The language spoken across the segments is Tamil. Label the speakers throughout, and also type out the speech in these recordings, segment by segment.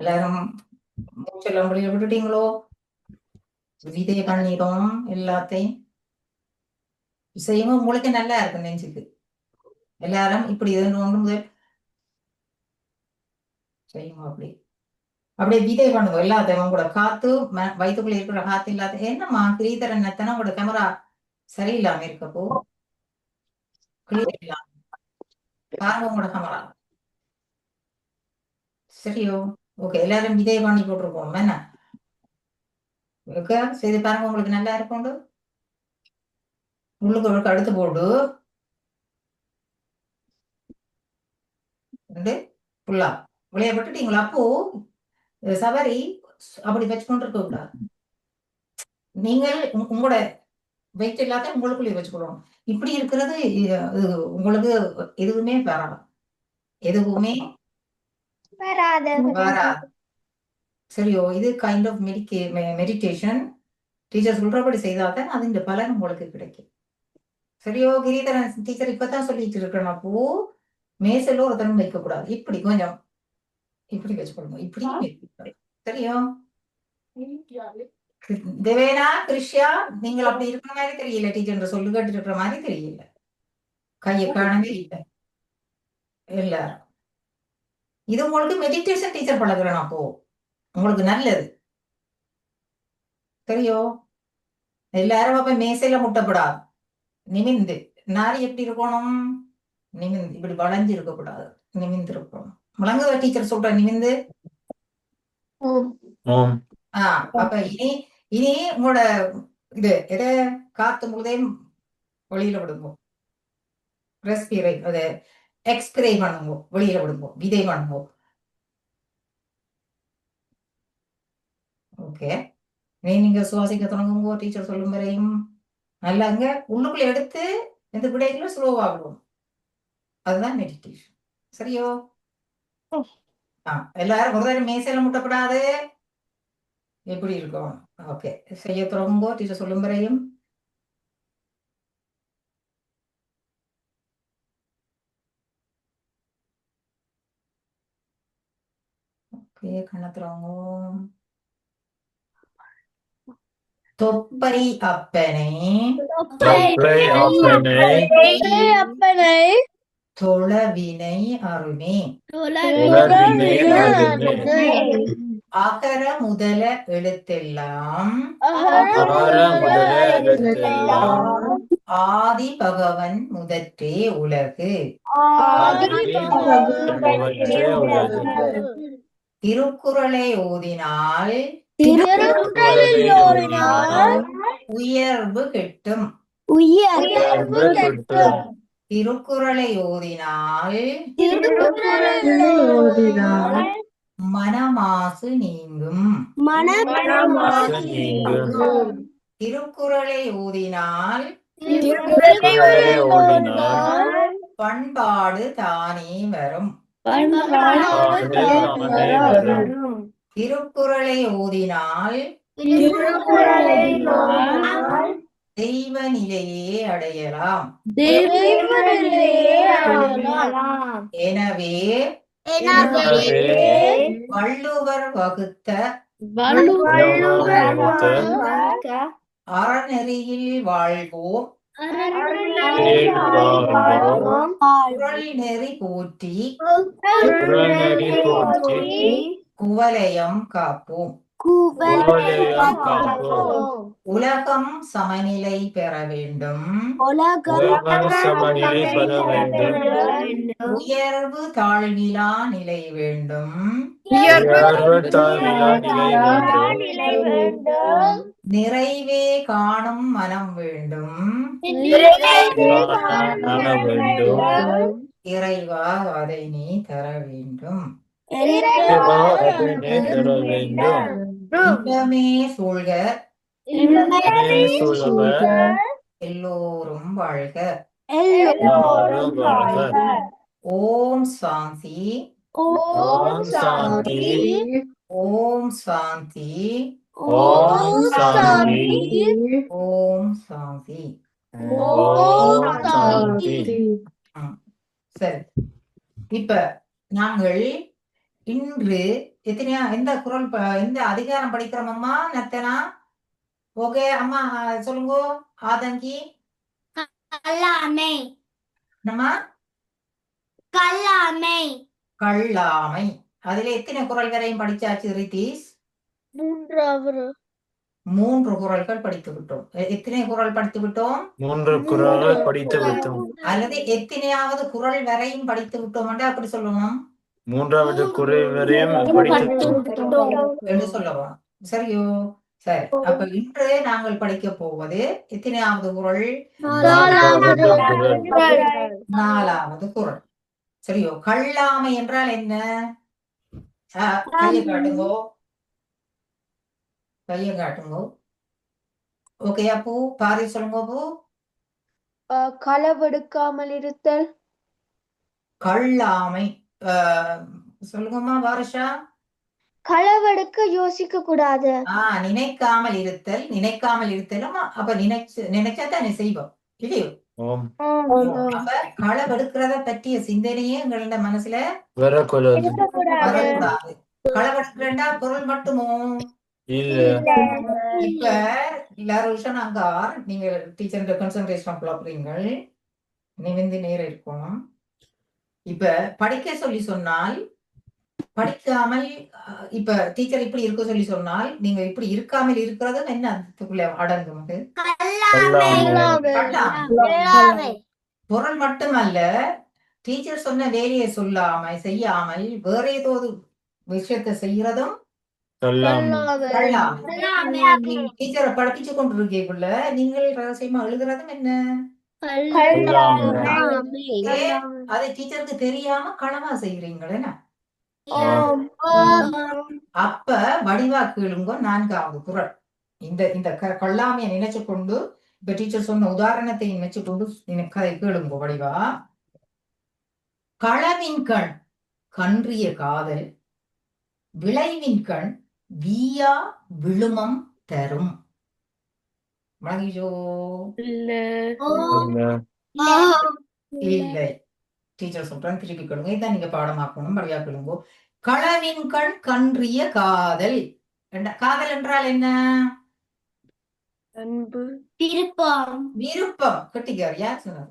Speaker 1: எல்லாரும் மூச்செல்லாம் முடிய விட்டுட்டீங்களோ விதைய பண்ணிடும் எல்லாத்தையும் செய்யும் மூளைக்கு நல்லா இருக்கும் நெஞ்சுக்கு எல்லாரும் இப்படி ஒன்று முதல் செய்யும் அப்படி அப்படியே விதை பண்ணுவோம் எல்லாத்தையும் கூட காத்து வயிற்றுக்குள்ள இருக்கிற காத்து இல்லாத என்னம்மா கிரீதர் என்னத்தனா உங்களோட கேமரா சரியில்லாம இருக்கப்போ பாருங்க உங்களோட கேமரா சரியோ ஓகே எல்லாரும் இதே வாங்கி போட்டிருப்போம் வேணா ஓகே செய்து பாருங்க உங்களுக்கு நல்லா இருக்கும்டு உள்ளுக்கு ஒழுக்க அடுத்து போடு புல்லா விளையாட்டுட்டீங்களா அப்போ சவரி அப்படி வச்சுக்கொண்டு இருக்க கூடாது நீங்கள் உங்களோட வெயிட் இல்லாத உங்களுக்குள்ளே வச்சுக்கொள்ளணும் இப்படி இருக்கிறது உங்களுக்கு எதுவுமே வராது எதுவுமே சரியோ இது கைண்ட் ஆஃப் மெடிக்கே மெடிடேஷன் டீச்சர் சொல்றபடி செய்தால் தான் இந்த பலன் உங்களுக்கு கிடைக்கும் சரியோ கிரிதரன் டீச்சர் இப்பதான் சொல்லிட்டு இருக்கணும் அப்போ மேசல ஒருத்தரும் வைக்க கூடாது இப்படி கொஞ்சம் இப்படி வச்சுக்கொள்ளுங்க இப்படி சரியோ தேவேனா கிருஷ்யா நீங்கள் அப்படி இருக்கிற மாதிரி தெரியல டீச்சர் சொல்லு கேட்டு இருக்கிற மாதிரி தெரியல கையை காணவே இல்லை எல்லாரும் இது உங்களுக்கு மெடிடேஷன் டீச்சர் பழகுறேன் அப்போ உங்களுக்கு நல்லது தெரியோ எல்லாரும் அப்ப மேசையில முட்டப்படாது நிமிந்து நாரி எப்படி இருக்கணும் நிமிந்து இப்படி வளைஞ்சு இருக்கக்கூடாது நிமிந்து இருக்கணும் முழங்குதா டீச்சர் சொல்ற நிமிந்து ஆஹ் அப்ப இனி இனி உங்களோட இது எதை காத்து முழுதையும் வெளியில விடுங்க ரெஸ்பிரை எக்ஸ்பிரை பண்ணுவோம் வெளியில விடுவோம் விதை பண்ணுவோம் ஓகே நீங்க சுவாசிக்க தொடங்குங்கோ டீச்சர் சொல்லும் வரையும் நல்லாங்க உள்ளுக்குள்ள எடுத்து எந்த விடைகளும் ஸ்லோவா விடுவோம் அதுதான் மெடிடேஷன் சரியோ எல்லாரும் ஒரு தடவை மேசையில முட்டப்படாது எப்படி இருக்கும் ஓகே செய்ய தொடங்குங்கோ டீச்சர் சொல்லும் வரையும் அப்படியே கண்ணை திறங்கும் தொப்பை அப்பனை அப்பனை தொளவினை அருமே அகர முதல எழுத்தெல்லாம் ஆதி பகவன் முதற்றே உலகு திருக்குறளை ஓதினால் உயர்வு கிட்டும் திருக்குறளை
Speaker 2: ஓதினால்
Speaker 1: மனமாசு நீங்கும் திருக்குறளை ஓதினால் பண்பாடு தானே வரும்
Speaker 3: திருக்குறளை
Speaker 1: ஓதினால் தெய்வ நிலையே அடையலாம் எனவே வள்ளுவர் வகுத்த
Speaker 4: வள்ளுவர்
Speaker 1: அறநெறியில் வாழ்வோம் அருள்நெறி போற்றி குவலயம் காப்போம் உலகம் சமநிலை பெற வேண்டும் உயர்வு தாழ்விலா நிலை வேண்டும் நிறைவே காணும் மனம் வேண்டும் இறைவா அதை நீ தர வேண்டும்
Speaker 5: இறைவா அதை நீ தர வேண்டும்
Speaker 1: இடமே சூழ்க எல்லோரும் வாழ்க ஓம் சாந்தி
Speaker 6: ஓம் சாந்தி
Speaker 1: ஓம் சாந்தி
Speaker 7: ஓம் சாந்தி
Speaker 1: ஓம் சாந்தி
Speaker 8: ஓம் சாந்தி
Speaker 1: சரி இப்ப நாங்கள் இன்று எத்தனையா எந்த குரல் எந்த அதிகாரம் படிக்கிறோமம்மா நத்தனா ஓகே அம்மா சொல்லுங்க ஆதங்கி
Speaker 9: கல்லாமை என்னம்மா கல்லாமை
Speaker 1: கல்லாமை அதுல எத்தனை குரல் வரையும் படிச்சாச்சு ரிதீஷ்
Speaker 10: மூன்றாவது
Speaker 1: மூன்று குரல்கள் படித்து விட்டோம் எத்தனை குரல் படித்து விட்டோம்
Speaker 11: மூன்று குரல்கள் படித்து விட்டோம்
Speaker 1: அல்லது எத்தனையாவது குரல் வரையும் படித்து விட்டோம் அப்படி சொல்லணும்
Speaker 11: மூன்றாவது குறை வரையும்
Speaker 1: சொல்லவா சரியோ அப்ப இன்று நாங்கள் படிக்க போவது எத்தனையாவது குரல் நாலாவது குரல் சரியோ கள்ளாமை என்றால் என்ன கையை காட்டுங்கோ கையை காட்டுங்கோ ஓகே பூ பாதி சொல்லுங்க பூ
Speaker 5: களவெடுக்காமல் இருத்தல்
Speaker 1: கள்ளாமை சொல்லுங்கம்மா வாரிஷா
Speaker 12: களவெடுக்க யோசிக்க கூடாது
Speaker 1: ஆஹ் நினைக்காமல் இருத்தல் நினைக்காமல் இருத்தலும் அப்ப நினைச்சு நினைச்சா தான் செய்வோம் இல்லையோ களவெடுக்கிறத பற்றிய சிந்தனையே எங்கள மனசுல
Speaker 11: வரக்கூடாது
Speaker 13: களவெடுக்கிறா பொருள் மட்டுமோ
Speaker 11: இப்ப
Speaker 1: எல்லாரும் விஷயம் நாங்க நீங்க டீச்சர் கன்சன்ட்ரேஷன் நிமிந்து நேரம் இருக்கணும் இப்ப படிக்க சொல்லி சொன்னால் படிக்காமல் இப்ப டீச்சர் இப்படி இருக்க சொல்லி சொன்னால் நீங்க இப்படி இருக்காமல் இருக்கிறதும் என்ன அர்த்தத்துக்குள்ள அடங்கும் பொருள் மட்டுமல்ல டீச்சர் சொன்ன வேலையை சொல்லாம செய்யாமல் வேற ஏதோ விஷயத்தை செய்யறதும் டீச்சரை படிப்பிச்சு கொண்டிருக்கீங்க நீங்கள் ரகசியமா எழுதுறதும் என்ன அது டீச்சருக்கு தெரியாம களவா செய்யறீங்களே அப்ப வடிவா கேளுங்க நான்காவது குரல் இந்த இந்த கொள்ளாமைய நினைச்சு கொண்டு இப்ப டீச்சர் சொன்ன உதாரணத்தை நினைச்சு கொண்டு கதை கேளுங்க வடிவா களவின் கண் கன்றிய காதல் விளைவின் கண் வீயா விழுமம் தரும் மகிழோ
Speaker 14: இல்ல
Speaker 11: இல்ல
Speaker 1: இல்லை டீச்சர் சொல்றேன் திருப்பி கொடுங்க இதான் நீங்க பாடமாக்கணும் மறையா கொடுங்க களவின் கண் கன்றிய காதல் காதல் என்றால் என்ன
Speaker 15: அன்பு விருப்பம்
Speaker 1: விருப்பம் கட்டிக்கார் யார் சொன்னார்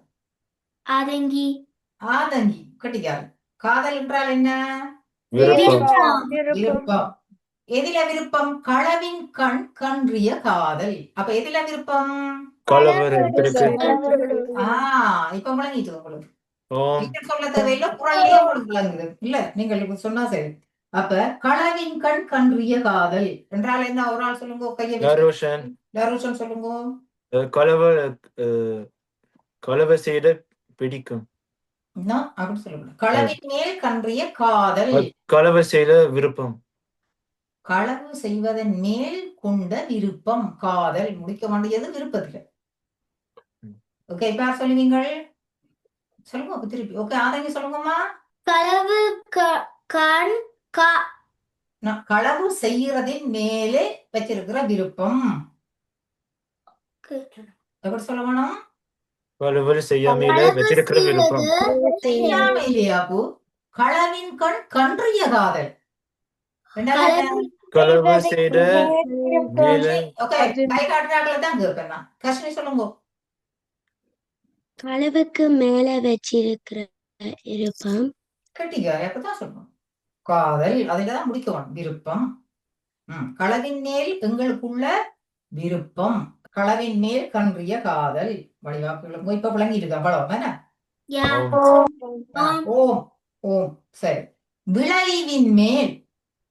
Speaker 1: ஆதங்கி ஆதங்கி கட்டிக்கார் காதல் என்றால் என்ன
Speaker 16: விருப்பம்
Speaker 1: விருப்பம் எதில விருப்பம் களவின் கண் கன்றிய காதல் அப்ப எதில விருப்பம் ஆஹ் இப்ப விளங்கிட்டு
Speaker 11: உங்களுக்கு
Speaker 1: சொல்ல தேவையில்ல குரல்லையே உங்களுக்கு விளங்குது இல்ல நீங்கள் சொன்னா சரி அப்ப களவின் கண் கன்றிய காதல் என்றால் என்ன ஒரு ஆள் சொல்லுங்க கையை லரோஷன் சொல்லுங்க
Speaker 11: கலவை கலவை செய்த பிடிக்கும்
Speaker 1: அப்படின்னு சொல்லுங்க களவின் மேல் கன்றிய காதல்
Speaker 11: கலவை செய்த விருப்பம்
Speaker 1: களவு செய்வதன் மேல் கொண்ட விருப்பம் காதல் முடிக்க வேண்டியது விருப்பத்தில் ஓகே இப்ப சொல்லுவீங்கள் சொல்லுங்க திருப்பி ஓகே ஆதங்க சொல்லுங்கம்மா
Speaker 17: களவு கண்
Speaker 1: களவு செய்யறதின் மேலே வச்சிருக்கிற விருப்பம் எப்படி சொல்ல வேணும்
Speaker 11: களவு செய்யாமையிலே வச்சிருக்கிற விருப்பம்
Speaker 1: செய்யாமையிலே அப்பு களவின் கண் கன்றிய காதல்
Speaker 11: கலவுக்கு
Speaker 17: மேல வச்சிருக்கிற
Speaker 1: காதல் அதுலதான் முடிக்கணும் விருப்பம் களவின் மேல் எங்களுக்குள்ள விருப்பம் களவின் மேல் கன்றிய காதல் வழிவாக்குகளும் இப்ப விளங்கி இருக்கு அவ்வளவு ஓம் ஓம் சரி விளைவின் மேல்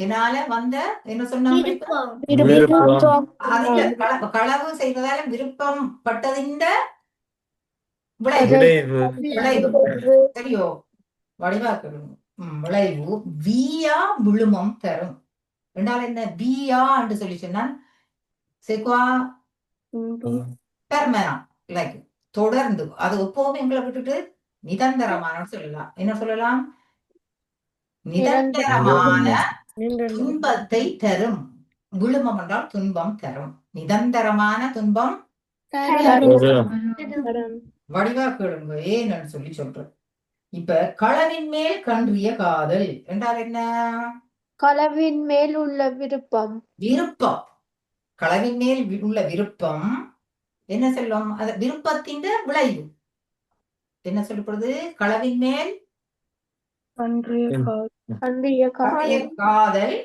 Speaker 1: இதனால வந்த என்ன சொன்னாங்க களவு செய்வதால விருப்பம் பட்டதின் விளைவு விளைவு சரியோ வடிவாக்கணும் விளைவு வியா விழுமம் தரும் ரெண்டாவது என்ன வியா என்று சொல்லி சொன்னால் சேக்குவா பெர்மனா லைக் தொடர்ந்து அது எப்பவும் எங்களை விட்டுட்டு நிதந்தரமான சொல்லலாம் என்ன சொல்லலாம் நிரந்தரமான துன்பத்தை தரும் விழுமம் என்றால் துன்பம் தரும் நிதந்தரமான துன்பம் வடிவா கேளுங்க ஏன்னு சொல்லி சொல்றேன் இப்ப களவின் மேல் கன்றிய காதல் என்றால் என்ன
Speaker 18: களவின் மேல் உள்ள விருப்பம்
Speaker 1: விருப்பம் களவின் மேல் உள்ள விருப்பம் என்ன சொல்லும் அது விருப்பத்தின் விளைவு என்ன சொல்லப்படுது களவின் மேல் காதல்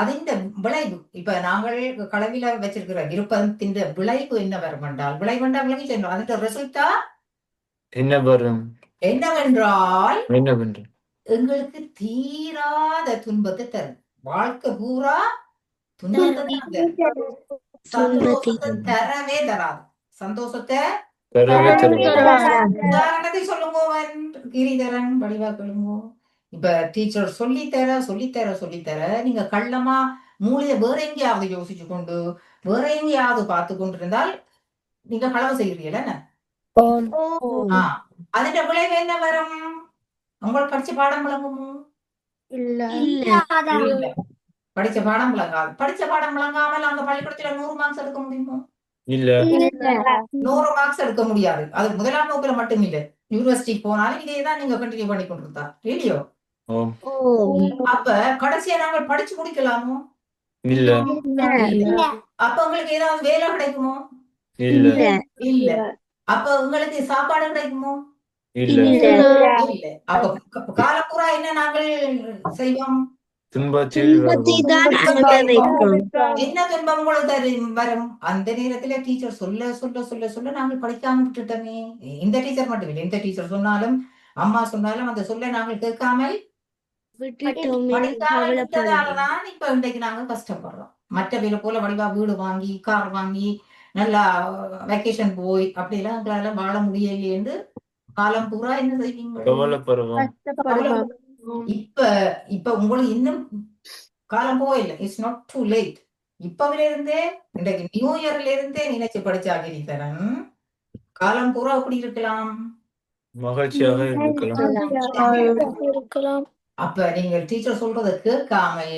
Speaker 1: அதிந்த விளைவு இப்ப நாங்கள் கலவில வச்சிருக்கிற விருப்பத்தின் விளைவு என்ன வரும் என்றால் விளைவு என்றால் விளைவு சென்றோம் ரிசல்ட்டா என்ன வரும் என்னவென்றால் என்னவென்று எங்களுக்கு தீராத துன்பத்தை தரும் வாழ்க்கை பூரா துன்பத்தை சந்தோஷத்தை தரவே தராது சந்தோஷத்தை உதாரணத்தை சொல்லுங்க கிரிதரன் வழிவா சொல்லுங்க இப்ப டீச்சர் சொல்லித்தர சொல்லித்தர சொல்லித்தர நீங்க கள்ளமா மூளையை வேற எங்கேயாவது யோசிச்சு கொண்டு வேற எங்கேயாவது பார்த்து கொண்டிருந்தால் நீங்க களவு செய்யறீங்கள അതിന്റെ விளைவு என்ன வரும் உங்களுக்கு படிச்ச பாடம் விளங்குமோ படிச்ச பாடம் விளங்காது படிச்ச பாடம் விளங்காமல் அந்த பள்ளிக்கூடத்துல நூறு மார்க்ஸ் எடுக்க முடியுமோ இல்ல நூறு மார்க்ஸ் எடுக்க முடியாது அது முதலாம் வகுப்புல மட்டும் இல்ல யூனிவர்சிட்டிக்கு போனாலும் இதேதான் தான் நீங்க கண்டினியூ பண்ணி கொண்டிருந்தா இல்லையோ ஓம் அப்ப கடைசியா நாங்கள் படிச்சு முடிக்கலாமோ இல்ல அப்ப உங்களுக்கு ஏதாவது வேலை கிடைக்குமோ
Speaker 11: இல்ல
Speaker 7: இல்ல
Speaker 1: அப்ப உங்களுக்கு சாப்பாடு கிடைக்குமோ
Speaker 11: இல்ல
Speaker 7: இல்ல
Speaker 1: அப்ப காலப்புறா என்ன நாங்கள் செய்வோம்
Speaker 11: என்ன
Speaker 1: துன்பம் உங்களுக்கு வரும் அந்த நேரத்துல டீச்சர் சொல்ல சொல்ல சொல்ல சொல்ல நாங்கள் படிக்காம விட்டுட்டோமே இந்த டீச்சர் மட்டும் இல்லை இந்த டீச்சர் சொன்னாலும் அம்மா சொன்னாலும் அந்த சொல்ல நாங்கள் கேட்காமல்
Speaker 15: விட்டுட்டோம் இப்ப இன்றைக்கு நாங்க கஷ்டப்படுறோம்
Speaker 1: மற்றவையில போல வடிவா வீடு வாங்கி கார் வாங்கி நல்லா வெக்கேஷன் போய் அப்படி எல்லாம் எங்களால வாழ முடியலையேன்னு காலம் பூரா என்ன செய்வீங்க இப்ப இப்ப உங்களுக்கு இன்னும் காலம் போயில்லை இட்ஸ் நாட் டூ லேட் இப்பவில இருந்தே இன்றைக்கு நியூ இயர்ல இருந்தே நினைச்சு படிச்சா கிரிதரன் காலம் பூரா அப்படி இருக்கலாம்
Speaker 11: மகிழ்ச்சியாக
Speaker 19: இருக்கலாம்
Speaker 1: அப்ப நீங்கள் டீச்சர் சொல்றதை கேட்காமல்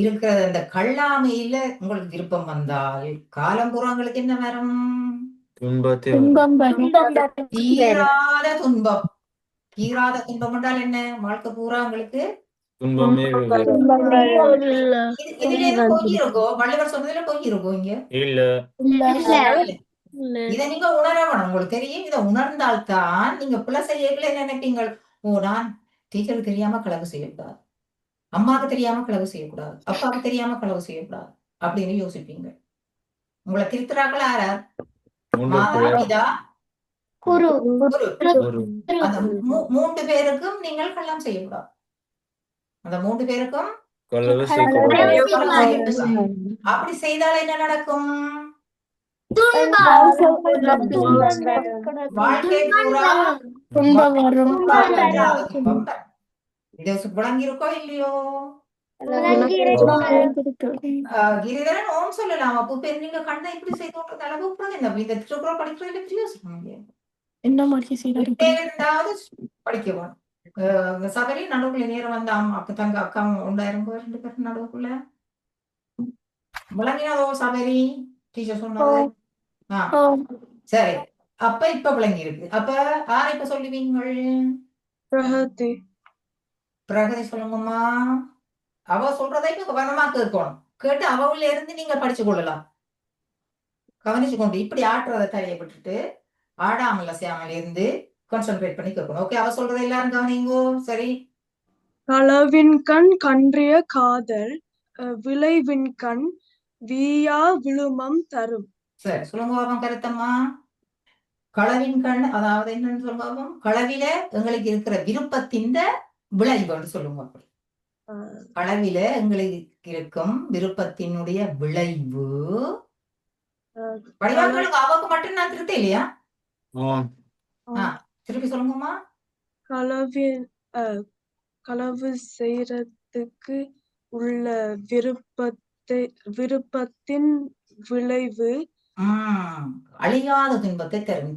Speaker 1: இருக்கிறது அந்த கல்லாமையில உங்களுக்கு விருப்பம் வந்தால் காலம் புறாங்களுக்கு என்ன வரும் தீராத துன்பம் தீராத துன்பம் என்றால் என்ன வாழ்க்கை பூரா உங்களுக்கு
Speaker 11: சொன்னதுல
Speaker 19: இங்க
Speaker 15: இத நீங்க உங்களுக்கு தெரியும் இதை உணர்ந்தால்தான் நீங்க பிள்ளை செய்யல நினைப்பீங்க ஓ நான் டீச்சருக்கு தெரியாம களவு செய்யக்கூடாது
Speaker 1: அம்மாவுக்கு தெரியாம களவு செய்யக்கூடாது அப்பாவுக்கு தெரியாம களவு செய்யக்கூடாது அப்படின்னு யோசிப்பீங்க உங்களை திருத்துறாக்கள் ஆறார் மூன்று பேருக்கும் நீங்கள் கள்ளம் செய்யக்கூடாது அந்த மூன்று பேருக்கும் அப்படி செய்தால் என்ன நடக்கும்
Speaker 19: இது
Speaker 1: புழங்கிருக்கோ இல்லையோ கிரிதரன் ஓம் சொல்லலாம் அப்போ பேர் நீங்க கண்ணை இப்படி செய்து விட்டது அளவு நம்ம இந்த திருக்குற படிக்கிறது இல்லை பிரியோசனம் என்ன மாதிரி செய்யறாரு படிக்க போனோம் சபரி நடுவுக்குள்ள நேரம் வந்தாம் அப்ப தங்க அக்காவும் உண்டாயிரம் ரெண்டு பேரும் நடுவுக்குள்ள விளங்கினாதோ சபரி டீச்சர் சொன்னாங்க சரி அப்ப இப்ப விளங்கி இருக்கு அப்ப ஆரை இப்ப சொல்லுவீங்கள் பிரகதி பிரகதி சொல்லுங்கம்மா அவ சொல்றதை இப்ப கவனமா கேட்கணும் கேட்டு அவவுல இருந்து நீங்க படிச்சு கொள்ளலாம் கவனிச்சு கொண்டு இப்படி ஆட்டுறதை தலையை ஆடாமல் அசையாமல் இருந்து கான்சென்ட்ரேட் பண்ணி கேட்கணும் ஓகே அவ சொல்றதை எல்லாரும் கவனிங்கோ சரி
Speaker 18: களவின் கண் கன்றிய காதல் விளைவின் கண் வீயா விழுமம் தரும் சரி சொல்லுங்க பாபம் கருத்தம்மா களவின் கண் அதாவது என்னன்னு சொல்லுங்க பாபம் களவில எங்களுக்கு இருக்கிற விருப்பத்தின் விளைவுன்னு சொல்லுங்க களவில எங்களுக்கு இருக்கும் விருப்பத்தினுடைய விளைவு வடிவாக்களுக்கு அவங்க மட்டும் நான் திருத்த இல்லையா திருப்பி சொல்லுங்கம்மா களவின் களவு செய்யறதுக்கு உள்ள விருப்பத் விருப்பத்தை விருப்பத்தின் விளைவு அழியாத துன்பத்தை தரும்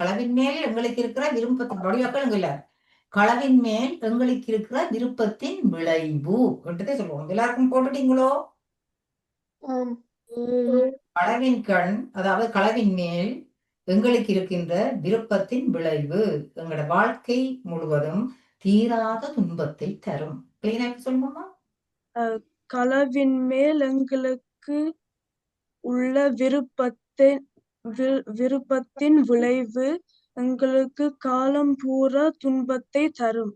Speaker 18: களவின் மேல் எங்களுக்கு இருக்கிற விருப்பத்தின் இல்ல களவின் மேல் எங்களுக்கு இருக்கிற விருப்பத்தின் விளைவு என்றதே சொல்லுவோம் எல்லாருக்கும் போட்டுட்டீங்களோ களவின் கண் அதாவது களவின் மேல் எங்களுக்கு இருக்கின்ற விருப்பத்தின் விளைவு எங்களோட வாழ்க்கை முழுவதும் தீராத துன்பத்தை தரும் சொல்லுமா கலவின் மேல் எங்களுக்கு உள்ள விருப்பத்தை விருப்பத்தின் விளைவு எங்களுக்கு காலம் பூரா துன்பத்தை தரும்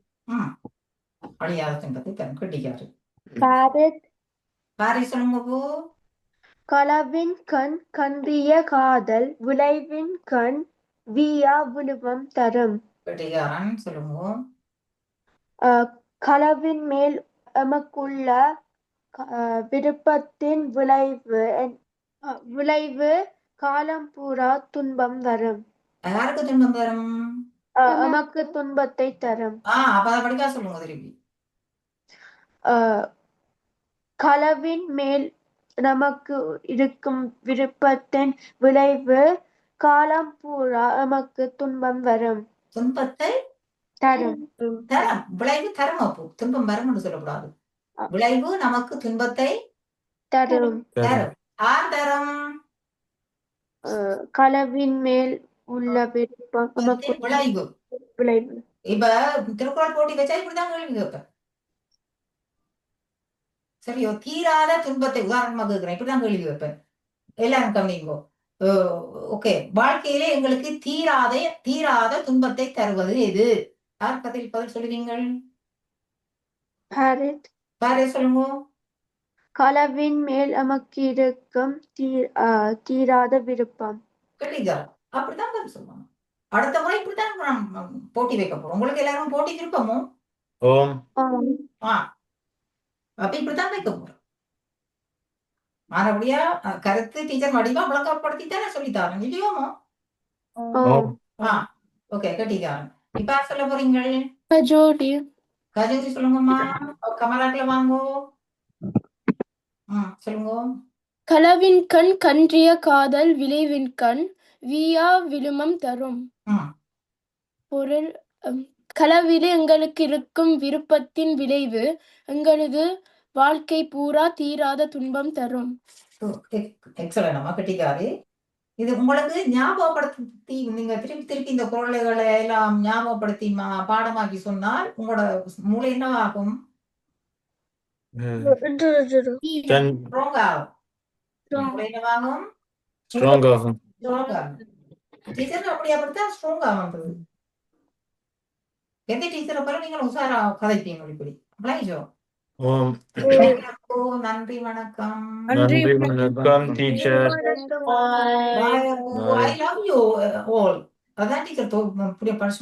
Speaker 18: அழியாத துன்பத்தை தரும் கிடையாது களவின் கண் கன்றிய காதல் விளைவின் கண் வியா விழுவம் தரும் சொல்லுவோம் களவின் மேல் எமக்குள்ள விருப்பத்தின் விளைவு விளைவு காலம்பூரா துன்பம் வரும் யாருக்கு துன்பம் வரும் எமக்கு துன்பத்தை தரும் களவின் மேல் நமக்கு இருக்கும் விருப்பத்தின் விளைவு காலம் பூரா நமக்கு துன்பம் வரும் துன்பத்தை தரம் விளைவு தரம் அப்போ துன்பம் வரும்னு சொல்லக்கூடாது விளைவு நமக்கு துன்பத்தை தரும் தரும் ஆர் தரம் களவின் மேல் உள்ள விளைவு விளைவு இப்ப திருக்குறள் போட்டி வச்சா இப்படிதான் கேள்வி கேட்பேன் சரியோ தீராத துன்பத்தை உதாரணமா கேட்கிறேன் இப்படிதான் கேள்வி கேட்பேன் எல்லாரும் கவனிங்கோ ஓகே வாழ்க்கையிலே எங்களுக்கு தீராத தீராத துன்பத்தை தருவது எது யார் கதையில் பதில் சொல்லுவீங்கள் பாரத் பாரத் சொல்லுங்க கலவின் மேல் நமக்கு இருக்கும் தீராத விருப்பம் கட்டிதா அப்படிதான் பதில் சொல்லுவாங்க அடுத்த முறை இப்படித்தான் போட்டி வைக்க போறோம் உங்களுக்கு எல்லாரும் போட்டி விருப்பமோ ஓம் ஆ அப்ப இப்படித்தான் வைக்க போறோம் மறுபடியா கருத்து டீச்சர் வடிவா விளக்கப்படுத்தி தானே சொல்லித்தாரன் இல்லையோமோ ஆ ஓகே கட்டிக்காரன் இப்பா சொல்ல போறீங்கள் சொல்லுங்கம்மா சொல்லுங்க கண் கன்றிய காதல் விளைவின் கண் வியா விழுமம் தரும் பொருள் எங்களுக்கு இருக்கும் விருப்பத்தின் விளைவு எங்களது வாழ்க்கை பூரா தீராத துன்பம் தரும் அம்மா இது உங்களுக்கு ஞாபகப்படுத்தி நீங்க திருப்பி திருப்பி இந்த குரல்களை எல்லாம் ஞாபகப்படுத்தி பாடமாக்கி சொன்னால் உங்களோட மூளை என்னவாகும் என்னவாகும் டீச்சர் அப்படி அப்படித்தான் ஸ்ட்ராங் ஆகும் எந்த டீச்சரை பாரு நீங்க உஷாரா கதைப்பீங்க இப்படி விளைஞ்சோம் ஓம் நன்றி வணக்கம் நன்றி வணக்கம் teacher I love you all அதான் டீச்சர் புரிய